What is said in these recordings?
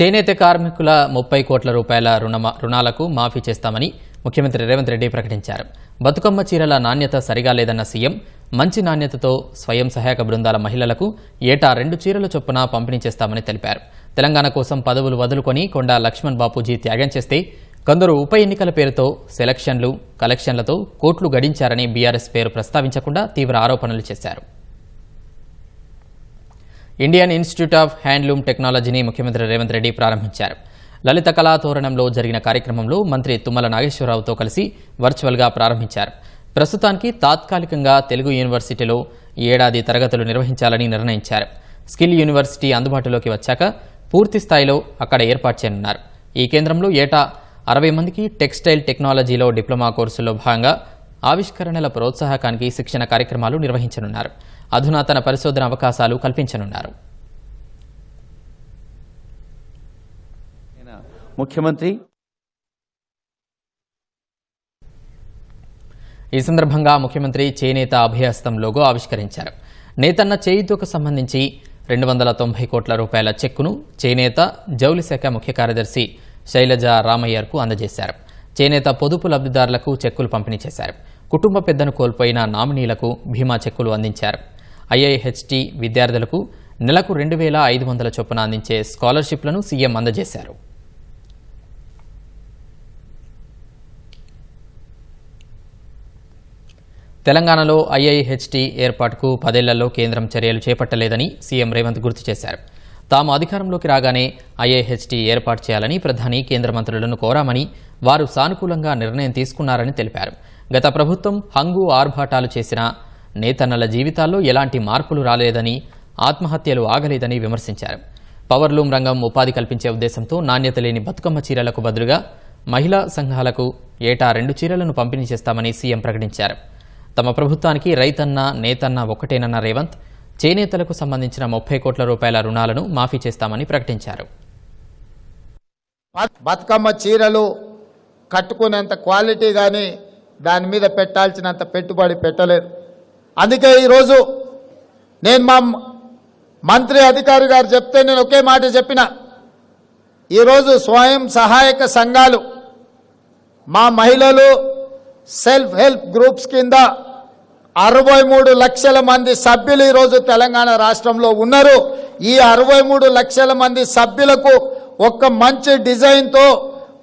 చేనేత కార్మికుల ముప్పై కోట్ల రూపాయల రుణ రుణాలకు మాఫీ చేస్తామని ముఖ్యమంత్రి రేవంత్ రెడ్డి ప్రకటించారు. బతుకమ్మ చీరల నాణ్యత సరిగా లేదన్న సీఎం మంచి నాణ్యతతో స్వయం సహాయక బృందాల మహిళలకు ఏటా రెండు చీరల చొప్పున పంపిణీ చేస్తామని తెలిపారు. తెలంగాణ కోసం పదవులు వదులుకొని కొండా లక్ష్మణ్ బాపూజీ త్యాగం చేస్తే కొందరు ఉప ఎన్నికల పేరుతో సెలక్షన్లు కలెక్షన్లతో కోట్లు గడించారని బీఆర్ఎస్ పేరు ప్రస్తావించకుండా తీవ్ర ఆరోపణలు చేశారు. ఇండియన్ ఇన్స్టిట్యూట్ ఆఫ్ హ్యాండ్లూమ్ టెక్నాలజీని ముఖ్యమంత్రి రేవంత్ రెడ్డి ప్రారంభించారు. లలిత కళా తోరణంలో జరిగిన కార్యక్రమంలో మంత్రి తుమ్మల నాగేశ్వరరావుతో కలిసి వర్చువల్గా ప్రారంభించారు. ప్రస్తుతానికి తాత్కాలికంగా తెలుగు యూనివర్సిటీలో ఈ ఏడాది తరగతులు నిర్వహించాలని నిర్ణయించారు. స్కిల్ యూనివర్సిటీ అందుబాటులోకి వచ్చాక పూర్తి స్థాయిలో అక్కడ ఏర్పాటు చేయనున్నారు. ఈ కేంద్రంలో ఏటా అరవై మందికి టెక్స్టైల్ టెక్నాలజీలో డిప్లొమా కోర్సుల్లో భాగంగా ఆవిష్కరణల ప్రోత్సాహకానికి శిక్షణ కార్యక్రమాలు నిర్వహించనున్నారు. అధునాతన పరిశోధన అవకాశాలు కల్పించనున్నారు. ముఖ్యమంత్రి ఈ సందర్భంగా ముఖ్యమంత్రి చేనేత అభయహస్తం లోగో ఆవిష్కరించారు. నేతన్న చేయుతకు సంబంధించి రెండు వందల తొంభై కోట్ల రూపాయల చెక్కును చేనేత జౌలి శాఖ ముఖ్య కార్యదర్శి శైలజ రామయ్యర్కు అందజేశారు. చేనేత పొదుపు లబ్ధిదారులకు చెక్కులు పంపిణీ చేశారు. కుటుంబ పెద్దను కోల్పోయిన నామినీలకు భీమా చెక్కులు అందించారు. ఐఐహెచ్టి విద్యార్థులకు నెలకు రెండు వేల ఐదు వందల చొప్పున అందించే స్కాలర్షిప్లను సీఎం అందజేశారు. తెలంగాణలో ఐఐహెచ్టి ఏర్పాటుకు పదేళ్ళలో కేంద్రం చర్యలు చేపట్టలేదని సీఎం రేవంత్ గుర్తు చేశారు. తాము అధికారంలోకి రాగానే ఐఐహెచ్టి ఏర్పాటు చేయాలని ప్రధాని కేంద్ర మంత్రులను కోరామని వారు సానుకూలంగా నిర్ణయం తీసుకున్నారని తెలిపారు. గత ప్రభుత్వం హంగు ఆర్భాటాలు చేసిన నేతన్నల జీవితాల్లో ఎలాంటి మార్పులు రాలేదని ఆత్మహత్యలు ఆగలేదని విమర్శించారు. పవర్లూమ్ రంగం ఉపాధి కల్పించే ఉద్దేశంతో నాణ్యత లేని బతుకమ్మ చీరలకు బదులుగా మహిళా సంఘాలకు ఏటా రెండు చీరలను పంపిణీ చేస్తామని సీఎం ప్రకటించారు. తమ ప్రభుత్వానికి రైతన్న నేతన్న ఒకటేనన్న రేవంత్ చేనేతలకు సంబంధించిన ముప్పై కోట్ల రూపాయల రుణాలను మాఫీ చేస్తామని ప్రకటించారు. బతుకమ్మ చీరలు కట్టుకునేంత క్వాలిటీ కానీ దాని మీద పెట్టాల్సినంత పెట్టుబడి పెట్టలేదు అందుకే ఈరోజు నేను మా మంత్రి అధికారి గారు చెప్తే నేను ఒకే మాట చెప్పిన. ఈరోజు స్వయం సహాయక సంఘాలు మా మహిళలు సెల్ఫ్ హెల్ప్ గ్రూప్స్ కింద అరవై మూడు లక్షల మంది సభ్యులు ఈరోజు తెలంగాణ రాష్ట్రంలో ఉన్నారు. ఈ అరవై మూడు లక్షల మంది సభ్యులకు ఒక్క మంచి డిజైన్తో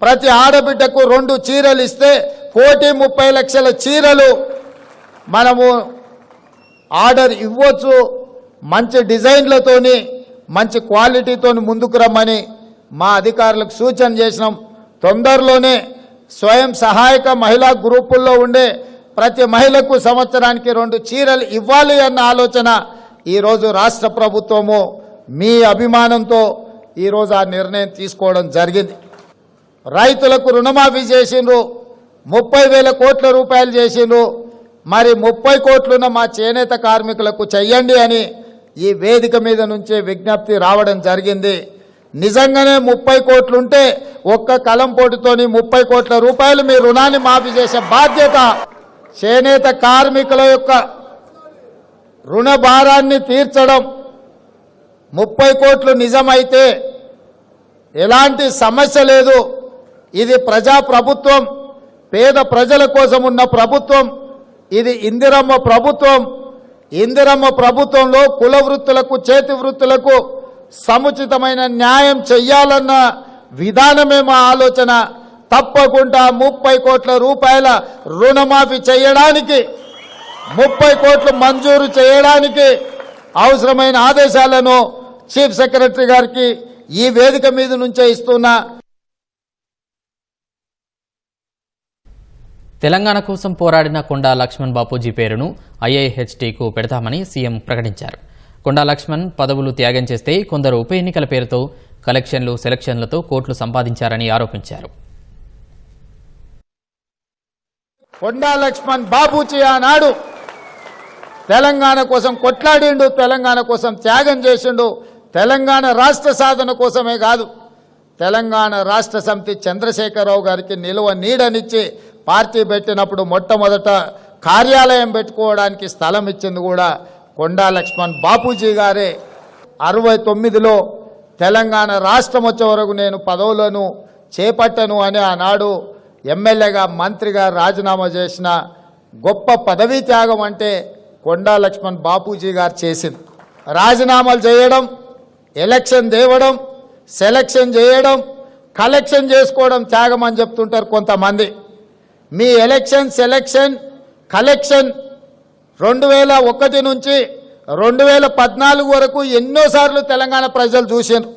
ప్రతి ఆడబిడ్డకు రెండు చీరలు ఇస్తే కోటి ముప్పై లక్షల చీరలు మనము ఆర్డర్ ఇవ్వచ్చు మంచి డిజైన్లతోని మంచి క్వాలిటీతో ముందుకు రమ్మని మా అధికారులకు సూచన చేసినాం. తొందరలోనే స్వయం సహాయక మహిళా గ్రూపుల్లో ఉండే ప్రతి మహిళకు సంవత్సరానికి రెండు చీరలు ఇవ్వాలి అన్న ఆలోచన ఈరోజు రాష్ట్ర ప్రభుత్వము మీ అభిమానంతో ఈరోజు ఆ నిర్ణయం తీసుకోవడం జరిగింది. రైతులకు రుణమాఫీ చేసిండ్రు ముప్పై వేల కోట్ల రూపాయలు చేసిండ్రు మరి ముప్పై కోట్లున్న మా చేనేత కార్మికులకు చెయ్యండి అని ఈ వేదిక మీద నుంచే విజ్ఞప్తి రావడం జరిగింది. నిజంగానే ముప్పై కోట్లుంటే ఒక్క కలం పోటుతోని ముప్పై కోట్ల రూపాయలు మీ రుణాన్ని మాఫీ చేసే బాధ్యత చేనేత కార్మికుల యొక్క రుణ భారాన్ని తీర్చడం ముప్పై కోట్లు నిజమైతే ఎలాంటి సమస్య లేదు. ఇది ప్రజా ప్రభుత్వం పేద ప్రజల కోసం ఉన్న ప్రభుత్వం ఇది ఇందిరమ్మ ప్రభుత్వం. ఇందిరమ్మ ప్రభుత్వంలో కుల వృత్తులకు చేతి వృత్తులకు సముచితమైన న్యాయం చెయ్యాలన్న విధానమే మా ఆలోచన. తప్పకుండా ముప్పై కోట్ల రూపాయల రుణమాఫీ చేయడానికి ముప్పై కోట్లు మంజూరు చేయడానికి అవసరమైన ఆదేశాలను చీఫ్ సెక్రటరీ గారికి ఈ వేదిక మీద నుంచే ఇస్తున్నా. తెలంగాణ కోసం పోరాడిన కొండా లక్ష్మణ్ బాపూజీ పేరును ఐఐహెచ్టీకు పెడతామని సీఎం ప్రకటించారు. కొండా లక్ష్మణ్ పదవులు త్యాగం చేస్తే కొందరు ఉప ఎన్నికల పేరుతో కలెక్షన్లు సెలక్షన్లతో కోట్లు సంపాదించారని ఆరోపించారు. కొండా లక్ష్మణ్ బాబూజీ ఆనాడు తెలంగాణ కోసం కొట్లాడిండు తెలంగాణ కోసం త్యాగం చేసిండు. తెలంగాణ రాష్ట్ర సాధన కోసమే కాదు తెలంగాణ రాష్ట్ర సమితి చంద్రశేఖరరావు గారికి నిలువ నీడనిచ్చి పార్టీ పెట్టినప్పుడు మొట్టమొదట కార్యాలయం పెట్టుకోవడానికి స్థలం ఇచ్చింది కూడా కొండా లక్ష్మణ్ బాపూజీ గారే. అరవై తొమ్మిదిలో తెలంగాణ రాష్ట్రం వచ్చే వరకు నేను పదవులను చేపట్టను అని ఆనాడు ఎమ్మెల్యేగా మంత్రిగా రాజీనామా చేసిన గొప్ప పదవీ త్యాగం అంటే కొండా లక్ష్మణ్ బాపూజీ గారు చేసింది. రాజీనామాలు చేయడం ఎలక్షన్ తేవడం సెలక్షన్ చేయడం కలెక్షన్ చేసుకోవడం త్యాగం అని చెప్తుంటారు కొంతమంది. మీ ఎలక్షన్ సెలక్షన్ కలెక్షన్ రెండు వేల ఒకటి నుంచి రెండు వేల పద్నాలుగు వరకు ఎన్నోసార్లు తెలంగాణ ప్రజలు చూశారు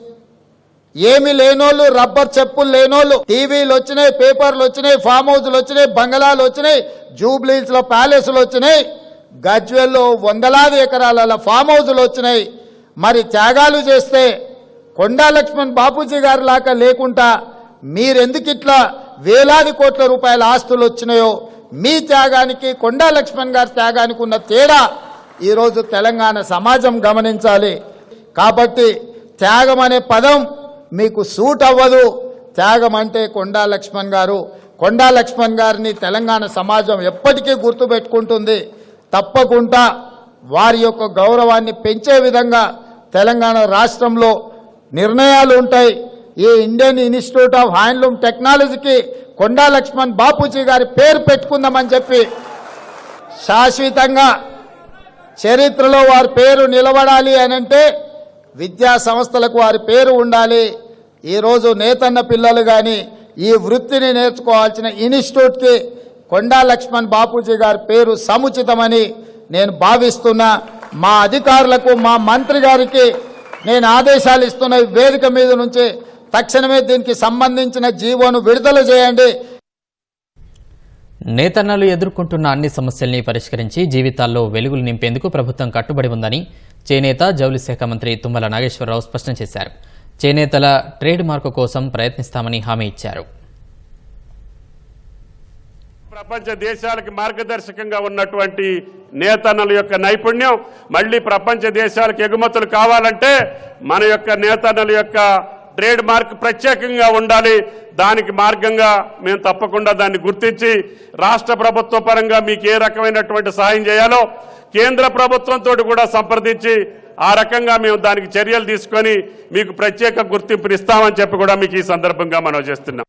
ఏమి లేనోళ్ళు రబ్బర్ చెప్పులు లేనోళ్ళు టీవీలు వచ్చినాయి పేపర్లు వచ్చినాయి ఫామ్ హౌస్లు వచ్చినాయి బంగళాలు వచ్చినాయి జూబ్లీస్లో ప్యాలెస్లు వచ్చినాయి గజ్వెల్లో వందలాది ఎకరాల ఫామ్ హౌస్లు వచ్చినాయి. మరి త్యాగాలు చేస్తే కొండా లక్ష్మణ్ బాపూజీ గారి లాగా లేకుండా మీరెందుకు ఇట్లా వేలాది కోట్ల రూపాయల ఆస్తులు వచ్చినాయో మీ త్యాగానికి కొండా లక్ష్మణ్ గారి త్యాగానికి ఉన్న తేడా ఈరోజు తెలంగాణ సమాజం గమనించాలి. కాబట్టి త్యాగం అనే పదం మీకు సూట్ అవ్వదు. త్యాగం అంటే కొండా లక్ష్మణ్ గారు. కొండా లక్ష్మణ్ గారిని తెలంగాణ సమాజం ఎప్పటికీ గుర్తుపెట్టుకుంటుంది. తప్పకుండా వారి యొక్క గౌరవాన్ని పెంచే విధంగా తెలంగాణ రాష్ట్రంలో నిర్ణయాలు ఉంటాయి. ఈ ఇండియన్ ఇన్స్టిట్యూట్ ఆఫ్ హ్యాండ్లూమ్ టెక్నాలజీకి కొండా లక్ష్మణ్ బాపూజీ గారి పేరు పెట్టుకుందామని చెప్పి శాశ్వతంగా చరిత్రలో వారి పేరు నిలబడాలి అని అంటే విద్యా సంస్థలకు వారి పేరు ఉండాలి. ఈరోజు నేతన్న పిల్లలు కానీ ఈ వృత్తిని నేర్చుకోవాల్సిన ఇన్స్టిట్యూట్కి కొండా లక్ష్మణ్ బాపూజీ గారి పేరు సముచితమని నేను భావిస్తున్నా. మా అధికారులకు మా మంత్రి గారికి నేను ఆదేశాలు ఇస్తున్న ఈ వేదిక మీద నుంచి తక్షణమే దీనికి సంబంధించిన జీవోను విడుదల చేయండి. నేతన్నలు ఎదుర్కొంటున్న అన్ని సమస్యల్ని పరిష్కరించి జీవితాల్లో వెలుగులు నింపేందుకు ప్రభుత్వం కట్టుబడి ఉందని చేనేత జౌళి శాఖ మంత్రి తుమ్మల నాగేశ్వరరావు స్పష్టం చేశారు. చేనేతల ట్రేడ్ మార్కు కోసం ప్రయత్నిస్తామని హామీ ఇచ్చారు. ప్రపంచ దేశాలకు మార్గదర్శకంగా ఉన్నటువంటి నేతన్నల యొక్క నైపుణ్యం మళ్ళీ ప్రపంచ దేశాలకు ఎగుమతులు కావాలంటే మన యొక్క నేతన్నల యొక్క ట్రేడ్ మార్క్ ప్రత్యేకంగా ఉండాలి. దానికి మార్గంగా మేము తప్పకుండా దాన్ని గుర్తించి రాష్ట్ర ప్రభుత్వ పరంగా మీకు ఏ రకమైనటువంటి సహాయం చేయాలో కేంద్ర ప్రభుత్వంతో కూడా సంప్రదించి ఆ రకంగా మేము దానికి చర్యలు తీసుకొని మీకు ప్రత్యేక గుర్తింపునిస్తామని చెప్పి కూడా మీకు ఈ సందర్భంగా మనం చేస్తున్నాం.